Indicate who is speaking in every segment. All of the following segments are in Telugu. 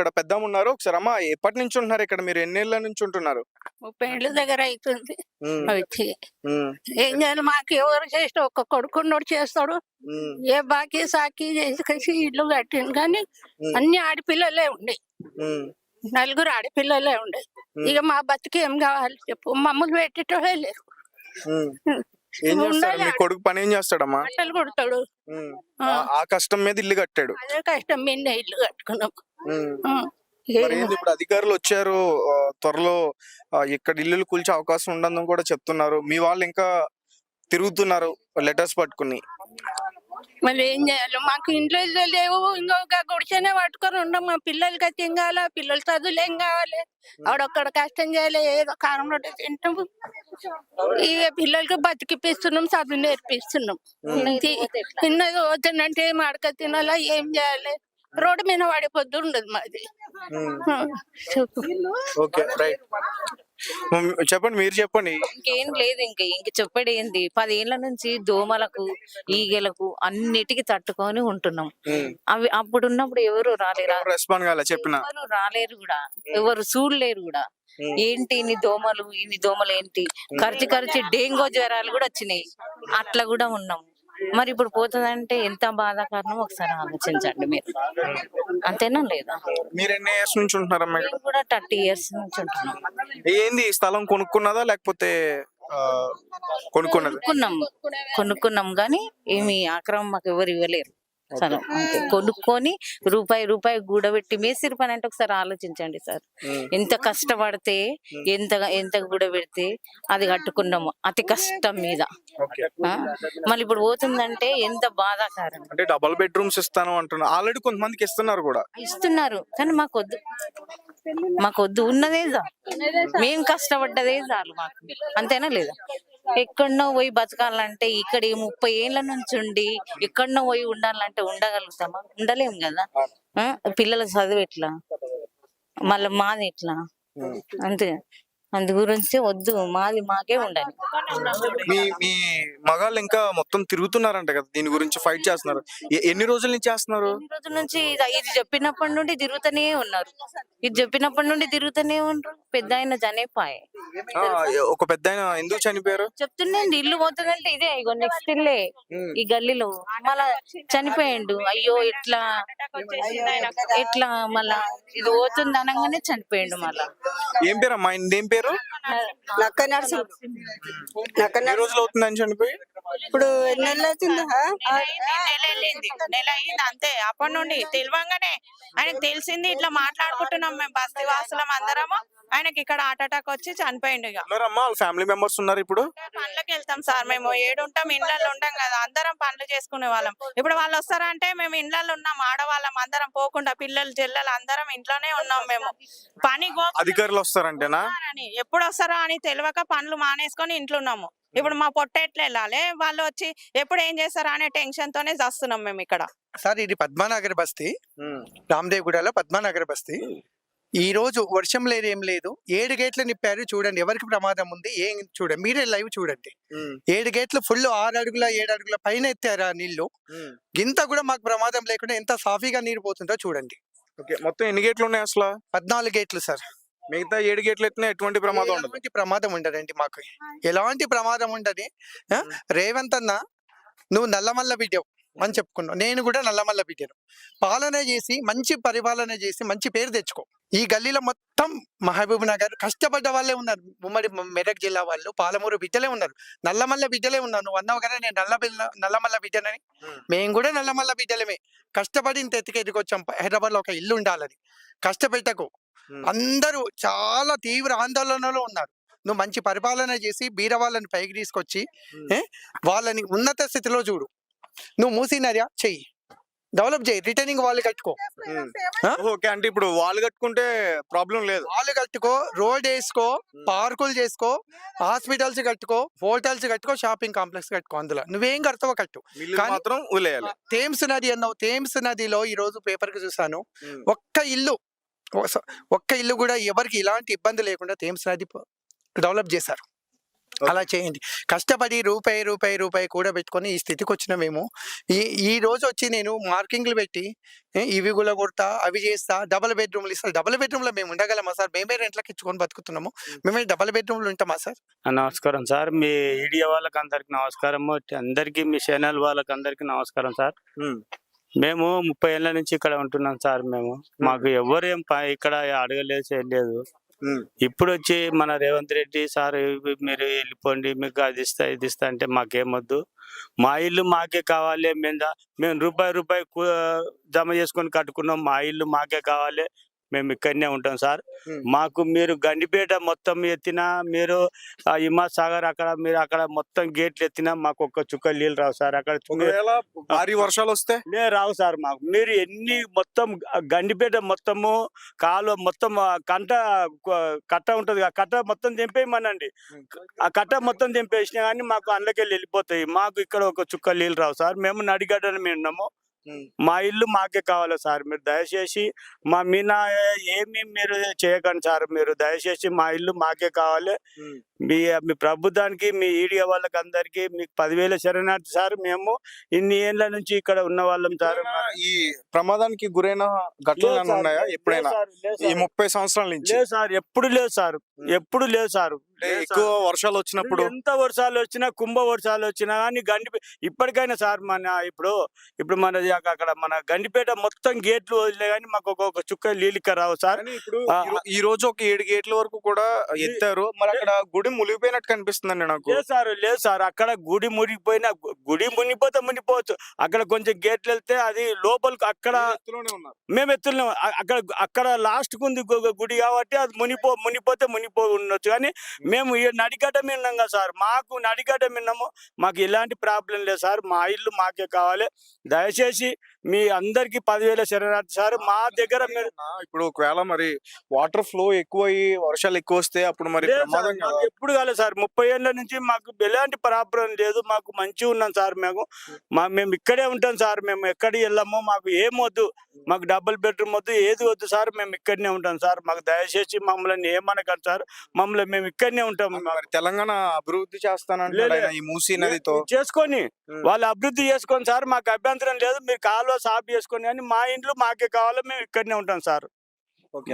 Speaker 1: ఇక్కడ పెద్దమ్మ ఉన్నారు. ఒకసారి అమ్మ ఎప్పటి నుంచి ఉంటున్నారు ఇక్కడ? మీరు ఎన్నేళ్ళ నుంచి ఉంటున్నారు?
Speaker 2: ముప్పై ఏళ్ళ దగ్గర అవుతుంది
Speaker 1: ఉమ్,
Speaker 2: వచ్చి
Speaker 1: ఉమ్,
Speaker 2: ఏం చేయాలి? మాకు ఎవరు చేస్తే ఒక్క కొడుకున్నోడు చేస్తాడు. ఏ బాకీ సాకి చేసుకొచ్చి ఇల్లు కట్టింది కానీ
Speaker 1: ఉమ్,
Speaker 2: అన్ని ఆడపిల్లలే ఉండే.
Speaker 1: ఉమ్,
Speaker 2: నలుగురు ఆడపిల్లలే ఉండే. ఇక మా బతుకు ఏం కావాలి చెప్పు? మమ్మల్ని పెట్టేటోళ్ళే లేరు.
Speaker 1: ఉమ్. ఏం చేస్తాడు? మీ కొడుకు పని ఏం చేస్తాడమ్మా?
Speaker 2: బట్టలు కొడతాడు.
Speaker 1: ఉమ్,
Speaker 2: ఆ,
Speaker 1: కష్టం మీద ఇల్లు కట్టాడు.
Speaker 2: అదే కష్టం మీద ఇల్లు కట్టుకున్నాం.
Speaker 1: ఉమ్.
Speaker 2: ఆ,
Speaker 1: మరి
Speaker 2: ఏ-
Speaker 1: ఏంది ఇప్పుడు అధికారులు వచ్చారు ఆ, త్వరలో ఆ, ఇక్కడ ఇల్లులు కూల్చే అవకాశం ఉండదని కూడా చెప్తున్నారు. మీ వాళ్ళు ఇంకా తిరుగుతున్నారు లెటర్స్ పట్టుకుని.
Speaker 2: మళ్ళీ ఏం చేయాలి? మాకు ఇంట్లో లేవు ఇంకొక గుడిసెనే పట్టుకొని ఉన్నాం మా పిల్లలకి అయితే ఏం కావాలి? పిల్లల చదువులు ఏం కావాలి? ఆడొక్కడ కష్టం చేయాలి ఏదో కారం రొట్టె తింటాం. ఇక పిల్లలకి బతికిపిస్తున్నాం చదువు నేర్పిస్తున్నాం. తిన్నది వద్దనంటే ఏం అడక తినాలా? ఏం చేయాలి? రోడ్డు మీద పడిపోద్దు ఉండదు మాది. చెప్పు.
Speaker 1: Okay right. చెప్పండి మీరు చెప్పండి.
Speaker 3: ఇంకేం లేదు ఇంక ఇంక చెప్పేది ఏంది? పదేళ్ళ నుంచి దోమలకు ఈగలకు అన్నిటికీ తట్టుకొని ఉంటున్నాం. అవి అప్పుడు ఉన్నప్పుడు ఎవరు రాలేరా?
Speaker 1: రెస్పాండ్ కాలే చెప్పిన?
Speaker 3: ఎవరు రాలేరు కూడా. ఎవరు చూడలేరు కూడా. ఏంటి ఇన్ని దోమలు ఇన్ని దోమలు ఏంటి ఖర్చు ఖర్చు డెంగూ జ్వరాలు కూడా వచ్చినాయి. అట్లా కూడా ఉన్నాం. మరి ఇప్పుడు పోతుందంటే ఎంత బాధాకరణం ఒకసారి ఆలోచించండి మీరు. అంతేనా లేదా?
Speaker 1: మీరు ఎన్ని ఇయర్స్ నుంచి ఉంటున్నారమ్మా ఇక్కడ
Speaker 3: మేము కూడా థర్టీ ఇయర్స్ నుంచి ఉంటున్నాం.
Speaker 1: ఏంది ఈ స్థలం కొనుక్కున్నదా లేకపోతే ఆ, కొనుక్కున్నది?
Speaker 3: కొనుక్కున్నాం. కొనుక్కున్నాం కానీ ఏమి ఆక్రమం మాకు ఎవరు ఇవ్వలేరు. అంతే. కొనుక్కొని రూపాయి రూపాయి కూడబెట్టి మేసిరి పని అంటే ఒకసారి ఆలోచించండి సార్. ఎంత కష్టపడితే ఎంత ఎంత కూడబెడితే అది కట్టుకున్నాము. అతి కష్టం మీద? మళ్ళీ ఇప్పుడు పోతుందంటే ఎంత బాధాకరం.
Speaker 1: అంటే డబల్ బెడ్రూమ్స్ ఇస్తాను అంటున్నా. ఆల్రెడీ కొంతమందికి ఇస్తున్నారు కూడా.
Speaker 3: ఇస్తున్నారు. కానీ మాకొద్దు. మాకొద్దు. ఉన్నదే చాలు. మేము కష్టపడ్డదే చాలు మాకు. అంతేనా లేదా? ఎక్కడనో పోయి బతకాలంటే ఇక్కడ ఈ ముప్పై ఏళ్ళ నుంచి ఉండి ఎక్కడనో పోయి ఉండాలంటే ఉండగలుగుతామా? ఉండలేము కదా? పిల్లల చదువు ఎట్లా? మళ్ళీ మాది ఎట్లా? అంతే. అందు గురించి వద్దు. మాది మాకే ఉండాలి.
Speaker 1: మీ మీ మగాళ్ళు ఇంకా మొత్తం తిరుగుతున్నారంట కదా? దీని గురించి ఫైట్ చేస్తున్నారు. ఎన్ని రోజుల నుంచి చేస్తున్నారు?
Speaker 3: ఈ రోజు నుంచి ఇది ఇది చెప్పినప్పటి నుండి తిరుగుతూనే ఉన్నారు. ఇది చెప్పినప్పటి నుండి తిరుగుతూనే ఉన్నారు పెద్ద ఆయన జనేపాయే.
Speaker 1: ఆ, ఒక పెద్ద ఆయన ఎందుకు చనిపోయారు?
Speaker 3: చెప్తుండేంది ఇల్లు పోతుందంటే ఇదే ఇగో నెక్స్ట్ ఇల్లే. ఈ గల్లీలో. మళ్ళా చనిపోయిండు. అయ్యో ఎట్లా? ఎట్లా మళ్ళా ఇది పోతుంది అనగానే చనిపోయిండు మళ్ళా.
Speaker 1: ఏం పేరు అమ్మా ఏం పేరు?
Speaker 4: నక్క నర్సు నక్క
Speaker 1: రోజులు అవుతుంది అని చనిపోయి?
Speaker 4: ఇప్పుడు అవుతుందా?
Speaker 5: నెల వెళ్ళింది నెల అయింది. అంతే. అప్పటి నుండి తెలియంగానే ఆయనకు తెలిసింది ఇట్లా మాట్లాడుకుంటున్నాం మేము బస్తీ వాసులం అందరము. ఆయనకి ఇక్కడ హార్ట్ అటాక్ వచ్చి చనిపోయిండు ఇక
Speaker 1: ఉన్నారమ్మా వాళ్ళ ఫ్యామిలీ మెంబర్స్ ఉన్నారు ఇప్పుడు.
Speaker 5: పనులకు వెళ్తాం సార్. మేము ఏడుంటాం ఇండ్లలో ఉంటాం కదా. అందరం పనులు చేసుకునే వాళ్ళం. ఇప్పుడు వాళ్ళు వస్తారంటే మేము ఇండ్లలో ఉన్నాం ఆడవాళ్ళం అందరం పోకుండా పిల్లలు చెల్లెలు అందరం ఇంట్లోనే ఉన్నాం మేము. పని గో-
Speaker 1: అధికారులు వస్తారంటేనా?
Speaker 5: అని ఎప్పుడు వస్తారో అని తెలియక పనులు మానేసుకొని ఇంట్లో ఉన్నాము. ఇప్పుడు మా పొట్ట ఎట్లా వెళ్ళాలి? వాళ్ళు వచ్చి ఎప్పుడు ఏం చేస్తారా అనే టెన్షన్ తోనే చేస్తున్నాం మేము ఇక్కడ.
Speaker 6: సార్ ఇది పద్మానగర్ బస్తీ. రామదేవ్గూడలో పద్మానగర్ బస్తీ. ఈ రోజు వర్షం లేదు ఏం లేదు. ఏడు గేట్లు నింపారు చూడండి. ఎవరికి ప్రమాదం ఉంది ఏం చూడండి. మీరే లైవ్ చూడండి. ఏడు గేట్లు ఫుల్ ఆరు అడుగుల ఏడు అడుగుల పైన ఎత్తారు ఆ నీళ్ళు. గింత కూడా మాకు ప్రమాదం లేకుండా ఎంత సాఫీగా నీరు పోతుందో చూడండి.
Speaker 1: ఓకే. మొత్తం ఎన్ని గేట్లు ఉన్నాయి అసలు?
Speaker 6: పద్నాలుగు గేట్లు సార్.
Speaker 1: మిగతా ఏడు గేట్లు ఎత్తినా ఎటువంటి ప్రమాదం ఉండదు.
Speaker 6: ఎలాంటి ప్రమాదం ఉండదండి మాకు. ఎలాంటి ప్రమాదం ఉండదు ఆ? రేవంత్ అన్న నువ్వు నల్లమల్ల బిడ్డవు అని చెప్పుకున్నావు. నేను కూడా నల్లమల్ల బిడ్డను. పాలన చేసి మంచి పరిపాలన చేసి మంచి పేరు తెచ్చుకో. ఈ గల్లీలో మొత్తం మహబూబ్ నగర్ కష్టపడ్డ వాళ్ళే ఉన్నారు. ఉమ్మడి మ- మెదక్ జిల్లా వాళ్ళు పాలమూరు బిడ్డలే ఉన్నారు. నల్లమల్ల బిడ్డలే ఉన్నారు. నువ్వు అన్నావు కదా నేను నల్ల బిల్ల నల్లమల్ల బిడ్డనని. మేము కూడా నల్లమల్ల బిడ్డలమే. కష్టపడి ఇంత ఎత్తుకు ఎదుకొచ్చాం హైదరాబాద్లో ఒక ఇల్లు ఉండాలని కష్టపెట్టకు. అందరూ చాలా తీవ్ర ఆందోళనలో ఉన్నారు. నువ్వు మంచి పరిపాలన చేసి బీర వాళ్ళని పైకి తీసుకొచ్చి వాళ్ళని ఉన్నత స్థితిలో చూడు. నువ్వు మూసినరియా చెయ్యి. డెవలప్ చేయి రిటర్నింగ్ వాళ్ళు కట్టుకో?
Speaker 1: ఓకే. అంటే ఇప్పుడు వాళ్ళు కట్టుకుంటే ప్రాబ్లం లేదు.
Speaker 6: వాళ్ళు కట్టుకో రోడ్ వేసుకో. పార్కులు చేసుకో హాస్పిటల్స్ కట్టుకో హోటల్స్ కట్టుకో షాపింగ్ కాంప్లెక్స్ కట్టుకో అందులో. నువ్వేం కడతావో కట్టు.
Speaker 1: మాత్రం వదిలేయాలి.
Speaker 6: థేమ్స్ నది అన్నావు. థేమ్స్ నదిలో ఈ రోజు పేపర్కి చూసాను. ఒక్క ఇల్లు ఒక్క ఇల్లు కూడా ఎవరికి ఇలాంటి ఇబ్బంది లేకుండా థేమ్స్ నది డెవలప్ చేశారు. అలా చేయండి. కష్టపడి రూపాయి రూపాయి రూపాయి కూడా పెట్టుకొని ఈ స్థితికి వచ్చిన మేము. ఈ ఈ రోజు వచ్చి నేను మార్కింగ్లు పెట్టి ఇవి కూడా కొడతా అవి చేస్తా డబల్ బెడ్రూమ్లు ఇస్తా. డబల్ బెడ్రూమ్లో మేము ఉండగలమా సార్. మేమే రెంట్లకి ఇచ్చుకొని బతుకుతున్నాము మేమే డబల్ బెడ్రూమ్లు ఉంటామా సార్?
Speaker 7: నమస్కారం సార్. మీ మీడియా వాళ్ళకి అందరికి నమస్కారం అందరికి మీ ఛానల్ వాళ్ళకి అందరికి నమస్కారం సార్. మేము ముప్పై ఏళ్ళ నుంచి ఇక్కడ ఉంటున్నాం సార్ మేము. మాకు ఎవరు ఏం ఇక్కడ అడగలేదు చేయలేదు. ఇప్పుడు వచ్చి మన రేవంత్ రెడ్డి సార్ మీరు వెళ్ళిపోండి మీకు అది ఇస్తా ఇది ఇస్తా అంటే మాకేమొద్దు. మా ఇల్లు మాకే కావాలి మేము మేము రూపాయి రూపాయి జమ చేసుకొని కట్టుకున్నాం మా ఇల్లు మాకే కావాలి. మేము ఇక్కడనే ఉంటాం సార్. మాకు మీరు గండిపేట మొత్తం ఎత్తినా మీరు ఆ హిమాత్ సాగర్ అక్కడ మీరు అక్కడ మొత్తం గేట్లు ఎత్తినా మాకు ఒక్క చుక్క నీళ్ళు రావు సార్. అక్కడ
Speaker 1: భారీ వర్షాలు వస్తే?
Speaker 7: రావు సార్ మాకు. మీరు ఎన్ని మొత్తం గండిపేట మొత్తము కాలువ మొత్తం కంట కట్ట ఉంటది ఆ కట్ట మొత్తం తెంపేయమనండి ఆ కట్ట మొత్తం తెంపేసినా కానీ మాకు అందులోకెళ్ళి వెళ్ళిపోతాయి. మాకు ఇక్కడ ఒక చుక్క నీళ్ళు రావు సార్. మేము నడిగడ్డని మేము ఉన్నాము. మా ఇల్లు మాకే కావాలి సార్? మీరు దయచేసి మా మీనా ఏమి మీరు చేయకండి సార్. మీరు దయచేసి మా ఇల్లు మాకే కావాలి. మీ మీ ప్రభుత్వానికి మీ ఈడియా వాళ్ళకి అందరికి మీకు పదివేల శరణార్థి సార్. మేము ఇన్ని ఏళ్ళ నుంచి ఇక్కడ ఉన్న వాళ్ళం సార్
Speaker 1: ఈ ప్రమాదానికి గురైన ఘటనలు ఉన్నాయా? ఎప్పుడైనా? ఈ ముప్పై సంవత్సరాల నుంచి?
Speaker 7: లేదు సార్ ఎప్పుడు లేదు సార్. ఎప్పుడు లేదు సార్.
Speaker 1: ఎక్కువ. వర్షాలు వచ్చినప్పుడు
Speaker 7: ఎంత వర్షాలు వచ్చినా కుంభ వర్షాలు వచ్చినా కానీ గండి ఇప్పటికైనా సార్ మన ఇప్పుడు ఇప్పుడు మన అక్కడ మన గండిపేట మొత్తం గేట్లు వదిలే కానీ మాకు ఒక్కొక్క చుక్క నీళ్ళిక్క రావు సార్.
Speaker 1: ఇప్పుడు ఈ రోజు ఒక ఏడు గేట్ల వరకు కూడా ఎత్తారు. మరి అక్కడ గుడి మునిగిపోయినట్టు కనిపిస్తుందండి నాకు.
Speaker 7: లేదు సార్ లేదు సార్. అక్కడ గుడి మునిగిపోయినా గుడి మునిగిపోతే మునిగిపోవచ్చు. అక్కడ కొంచెం గేట్లు వెళ్తే అది లోపలికి అక్కడ మేము ఎత్తున్నాం అ- అక్కడ అక్కడ లాస్ట్ గు- గుడి కాబట్టి అది మునిపో మునిపోతే మునిపో ఉండొచ్చు. కానీ మేము ఈ నడిగడ్డ మీద కదా సార్ మాకు నడిగడ్డ మిన్నాము మాకు ఎలాంటి ప్రాబ్లం లేదు సార్ మా ఇల్లు మాకే కావాలి. దయచేసి మీ అందరికి పదివేల శరణార్థి. సార్ మా దగ్గర
Speaker 1: ఇప్పుడు ఒకవేళ మరి వాటర్ ఫ్లో ఎక్కువ వర్షాలు ఎక్కువ వస్తే అప్పుడు మరి
Speaker 7: ఎప్పుడు కాలేదు సార్. ముప్పై ఏళ్ళ నుంచి మాకు ఎలాంటి ప్రాబ్లం లేదు. మాకు మంచిగా ఉన్నాం సార్ మేము. మా మేము ఇక్కడే ఉంటాం సార్. మేము ఎక్కడికి వెళ్ళాము మాకు ఏం వద్దు. మాకు డబుల్ బెడ్రూమ్ వద్దు ఏది వద్దు సార్. మేము ఇక్కడనే ఉంటాం సార్. మాకు దయచేసి మమ్మల్ని ఏమనకండి సార్. మమ్మల్ని మేము ఇక్కడనే ఉంటాం.
Speaker 1: తెలంగాణ అభివృద్ధి ఈ మూసీ నదితో.
Speaker 7: చేసుకొని. వాళ్ళు అభివృద్ధి చేసుకొని సార్. మాకు అభ్యంతరం లేదు. మీరు కాలువ సాఫ్ చేసుకొని కానీ మా ఇంట్లో మాకే కావాలి మేము ఇక్కడనే ఉంటాం సార్.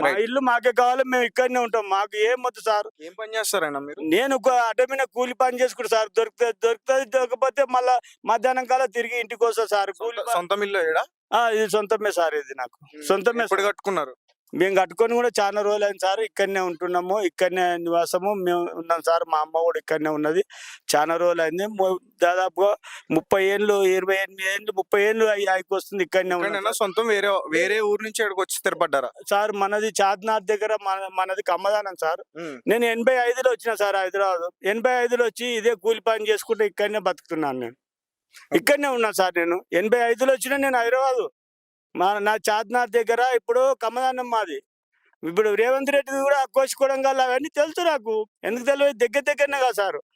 Speaker 7: మా. ఇల్లు మాకే కావాలి మేము ఇక్కడనే ఉంటాం. మాకు ఏం వద్దు సార్.
Speaker 1: ఏం పని చేస్తారైనా మీరు?
Speaker 7: నేను ఒక అడ్డమైన కూలి పని చేసుకుంటా సార్. దొరుకుతుంది దొరుకుతుంది దొరకపోతే మళ్ళా మధ్యాహ్నం కాలం తిరిగి ఇంటికి వస్తా సార్. కూలి
Speaker 1: సొంత-?
Speaker 7: ఆ, ఇది సొంతమే సార్ ఇది నాకు. సొంతమే.
Speaker 1: కట్టుకున్నారు?
Speaker 7: మేము కట్టుకొని కూడా చాలా రోజులు అయింది సార్. ఇక్కడనే ఉంటున్నాము ఇక్కడనే నివాసము. మేము ఉన్నాం సార్ మా అమ్మ కూడా ఇక్కడనే ఉన్నది. చాలా రోజులు అయింది దాదాపుగా ముప్పై ఏళ్ళు ఇరవై ఎనిమిది ఏళ్ళు ముప్పై ఏళ్ళు అయి అయికి వస్తుంది ఇక్కడనే ఉన్నాం
Speaker 1: ఇక్కడైనా సొంతం వేరే వేరే ఊరు నుంచి ఇక్కడికి వచ్చి స్థిరపడ్డారా?
Speaker 7: సార్ మనది చార్నాథ్ దగ్గర మన మనది కమ్మదానం సార్. నేను ఎనభై ఐదులో వచ్చిన సార్ హైదరాబాద్. ఎనభై ఐదులో వచ్చి ఇదే కూలి పని చేసుకుంటే ఇక్కడనే బతుకుతున్నాను నేను. ఇక్కడనే ఉన్నా సార్ నేను. ఎనభై ఐదులో వచ్చిన నేను హైదరాబాద్. మా నా చార్నాథ్ దగ్గర ఇప్పుడు కమ్మదానం మాది. ఇప్పుడు రేవంత్ రెడ్డి కూడా కోసుకోవడం అవన్నీ తెలుసు నాకు. ఎందుకు తెలియదు దగ్గర దగ్గరనే కదా సార్.